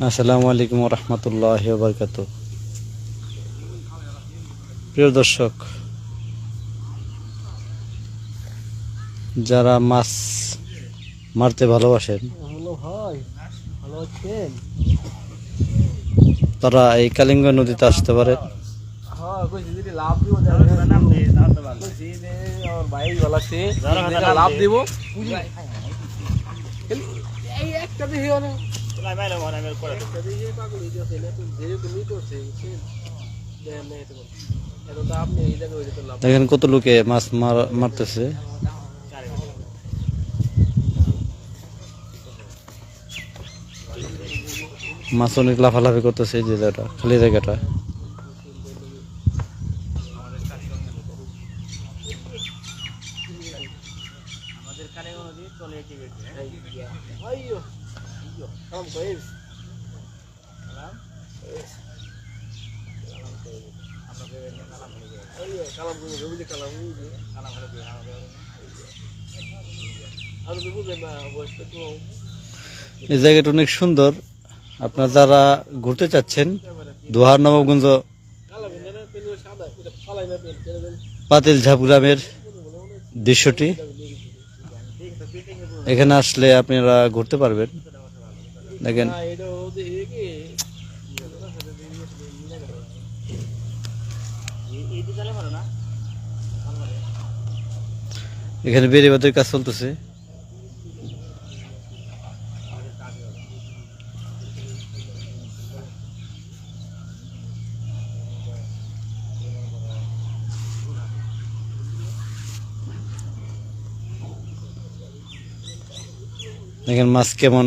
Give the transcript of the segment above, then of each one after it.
আসসালামু আলাইকুম রহমতুল্লাহ বরকাত প্রিয় দর্শক যারা মাছ মারতে ভালোবাসেন তারা এই কালিঙ্গ নদীতে আসতে পারে। হ্যাঁ লাভ দিব তুমি করছে দেন এটা তো আপনি এই জায়গায় লাভ দেখেন কত লোকে মাছ মার- মারতেছে। মাছ অনেক লাফালাফি করতেছে এই যে জায়গাটা খালি জায়গাটা। এই জায়গাটা অনেক সুন্দর। আপনার যারা ঘুরতে চাচ্ছেন দোহার নবাবগঞ্জ কালাম না পেন সাদা এটা ফালাই না পেন পেন পাতিল ঝাপ গ্রামের দৃশ্যটি এখানে আসলে আপনারা ঘুরতে পারবেন। দেখেন এখানে বেড়িবাদের কাজ চলতেছে। দেখেন মাছ কেমন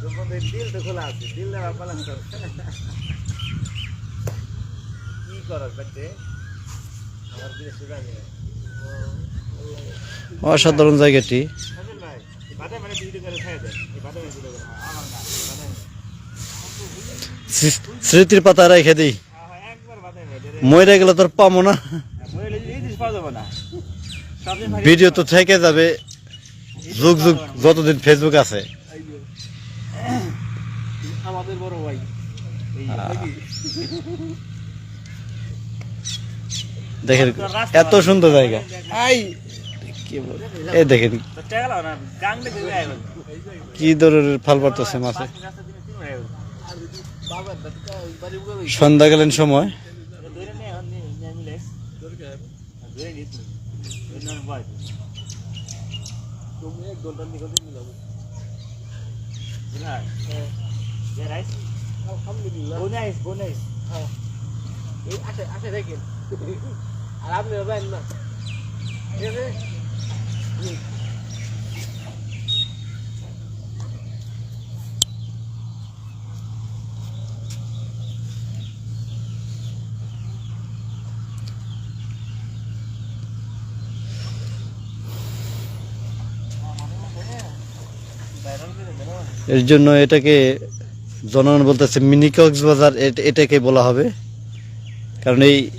কইলেন যে আপনি লোকগুলো দেখেন আমি দেখে দিল তো খোলা আছে দিল দেওয়া পালন কর। কি করো বাচ্চে আমার বিদেশে যাবে অসাধারণ জায়গাটি। মানে স্মৃতির পাতা রেখে দিই। একবার মরে গেলে তোর পাবো না। ভাগে ভিডিও তো থেকে যাবে। যুগ যুগ যতদিন ফেসবুক আছে। আমাদের বড় ভাই। দেখেন এত সুন্দর জায়গা। এই। দেখেন। কি ধরনের ফাল পারতেছে মাছে। সন্ধ্যাকালীন সময়। এক ঘণ্টা নিকটে মিলাবো যে রাইস আলহামদুলিল্লাহ বোনাইস বোনাইস হ্যাঁ। এই আসে আসে দেখেন। আর আপনি যাবেন না। ঠিক আছে এর জন্য এটাকে জনগণ বলতেছে মিনি কক্সবাজার, এট- এটাকে বলা হবে। কারণ এই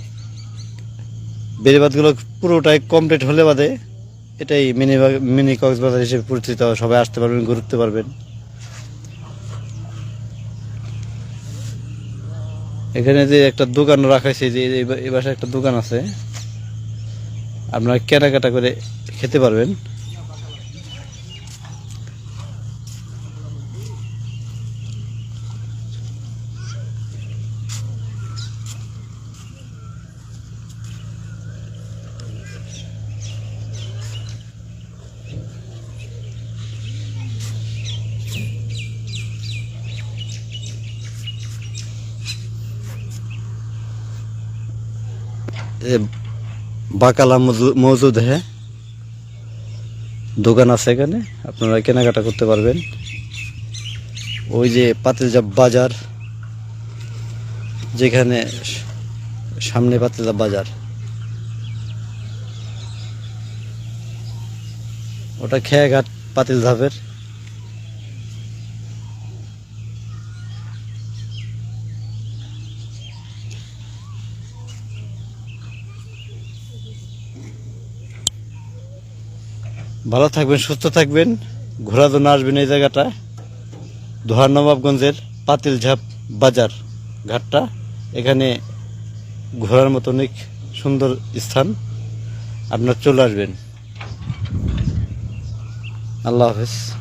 বেড়িবাদগুলো পুরোটাই কমপ্লিট হলে বাদে এটাই মিনি মিনি কক্সবাজার হিসেবে পরিচিত। সবাই আসতে পারবেন, ঘুরতে পারবেন। এখানে যে একটা দোকান রাখাইছে যে এই বা- এই বাসায় একটা দোকান আছে। আপনারা কেনাকাটা করে খেতে পারবেন। বাকালা মজু- মজুদ হ্যাঁ দোকান আছে এখানে, আপনারা কেনাকাটা করতে পারবেন। ওই যে পাতিলজাব বাজার, যেখানে সামনে পাতিলজাব বাজার। ওটা খেয়াঘাট পাতিলধাপের ভালো থাকবেন, সুস্থ থাকবেন। ঘোরা জন্য আসবেন এই জায়গাটা। দোহার নবাবগঞ্জের পাতিলঝাপ বাজার ঘাটটা। এখানে ঘোরার মতো অনেক সুন্দর স্থান। আপনার চলে আসবেন। আল্লাহ হাফেজ।